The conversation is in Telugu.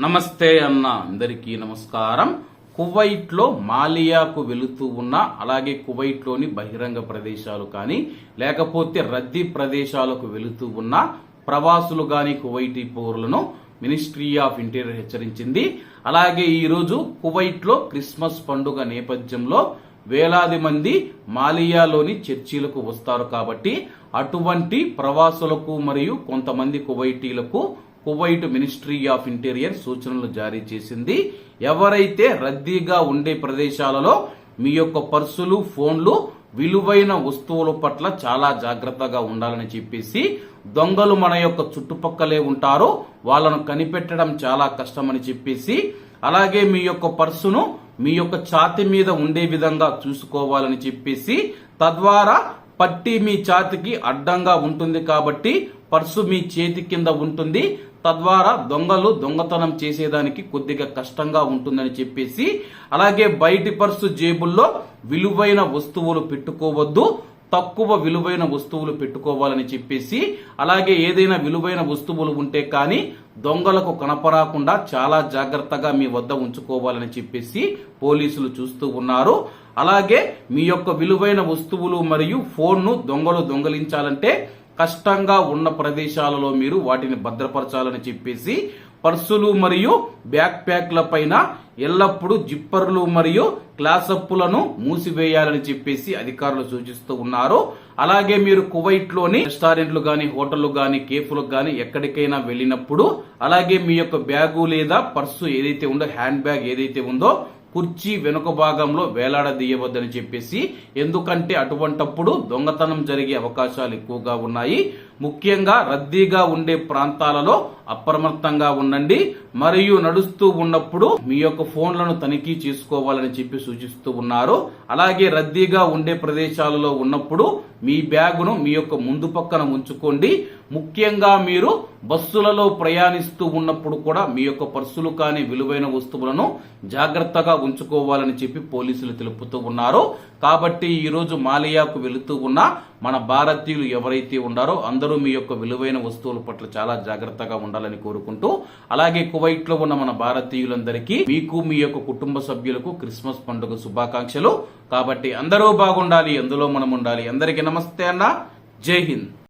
నమస్తే అన్న అందరికీ నమస్కారం. కువైట్లో మాలియాకు వెళుతూ ఉన్న అలాగే కువైట్లోని బహిరంగ ప్రదేశాలు కానీ లేకపోతే రద్దీ ప్రదేశాలకు వెళుతూ ఉన్న ప్రవాసులు కానీ కువైటీ పౌరులను మినిస్ట్రీ ఆఫ్ ఇంటీరియర్ హెచ్చరించింది. అలాగే ఈరోజు కువైట్లో క్రిస్మస్ పండుగ నేపథ్యంలో వేలాది మంది మాలియాలోని చర్చీలకు వస్తారు కాబట్టి అటువంటి ప్రవాసులకు మరియు కొంతమంది కువైటీలకు కువైట్ మినిస్ట్రీ ఆఫ్ ఇంటీరియర్ సూచనలు జారీ చేసింది. ఎవరైతే రద్దీగా ఉండే ప్రదేశాలలో మీ యొక్క పర్సులు ఫోన్లు విలువైన వస్తువుల పట్ల చాలా జాగ్రత్తగా ఉండాలని చెప్పేసి దొంగలు మన యొక్క చుట్టుపక్కలే ఉంటారో. వాళ్ళను కనిపెట్టడం చాలా కష్టమని చెప్పేసి అలాగే మీ యొక్క పర్సును మీ యొక్క ఛాతి మీద ఉండే విధంగా చూసుకోవాలని చెప్పేసి తద్వారా పట్టి మీ ఛాతికి అడ్డంగా ఉంటుంది కాబట్టి పర్సు మీ చేతి కింద ఉంటుంది. తద్వారా దొంగలు దొంగతనం చేసేదానికి కొద్దిగా కష్టంగా ఉంటుందని చెప్పేసి అలాగే బయటి పర్సు జేబుల్లో విలువైన వస్తువులు పెట్టుకోవద్దు తక్కువ విలువైన వస్తువులు పెట్టుకోవాలని చెప్పేసి అలాగే ఏదైనా విలువైన వస్తువులు ఉంటే కానీ దొంగలకు కనపరాకుండా చాలా జాగ్రత్తగా మీ వద్ద ఉంచుకోవాలని చెప్పేసి పోలీసులు చూస్తూ ఉన్నారు. అలాగే మీ యొక్క విలువైన వస్తువులు మరియు ఫోన్ను దొంగలు దొంగలించాలంటే కష్టంగా ఉన్న ప్రదేశాలలో మీరు వాటిని భద్రపరచాలని చెప్పేసి పర్సులు మరియు బ్యాక్ ప్యాక్ల పైన ఎల్లప్పుడూ జిప్పర్లు మరియు క్లాసప్పులను మూసివేయాలని చెప్పేసి అధికారులు సూచిస్తూ ఉన్నారు. అలాగే మీరు కువైట్లోని రెస్టారెంట్లు గాని హోటళ్ళు గాని కేఫ్లకు గాని ఎక్కడికైనా వెళ్ళినప్పుడు అలాగే మీ యొక్క బ్యాగు లేదా పర్సు ఏదైతే ఉందో హ్యాండ్ బ్యాగ్ ఏదైతే ఉందో కుర్చీ వెనుక భాగంలో వేలాడదీయవద్దని చెప్పేసి ఎందుకంటే అటువంటప్పుడు దొంగతనం జరిగే అవకాశాలు ఎక్కువగా ఉన్నాయి. ముఖ్యంగా రద్దీగా ఉండే ప్రాంతాలలో అప్రమత్తంగా ఉండండి. మరియు నడుస్తూ ఉన్నప్పుడు మీ యొక్క ఫోన్లను తనిఖీ చేసుకోవాలని చెప్పి సూచిస్తూ ఉన్నారు. అలాగే రద్దీగా ఉండే ప్రదేశాలలో ఉన్నప్పుడు మీ బ్యాగును మీ యొక్క ముందు పక్కన ఉంచుకోండి. ముఖ్యంగా మీరు బస్సులలో ప్రయాణిస్తూ ఉన్నప్పుడు కూడా మీ యొక్క పర్సులు కానీ విలువైన వస్తువులను జాగ్రత్తగా ఉంచుకోవాలని చెప్పి పోలీసులు తెలుపుతూ ఉన్నారు. కాబట్టి ఈరోజు మాలియాకు వెళుతూ ఉన్న మన భారతీయులు ఎవరైతే ఉన్నారో అందరూ మీ యొక్క విలువైన వస్తువుల పట్ల చాలా జాగ్రత్తగా ఉండాలని కోరుకుంటూ అలాగే కువైట్లో ఉన్న మన భారతీయులందరికీ మీకు మీ యొక్క కుటుంబ సభ్యులకు క్రిస్మస్ పండుగ శుభాకాంక్షలు. కాబట్టి అందరూ బాగుండాలి అందులో మనం ఉండాలి అందరికీ నమస్తే అన్న. జై హింద్.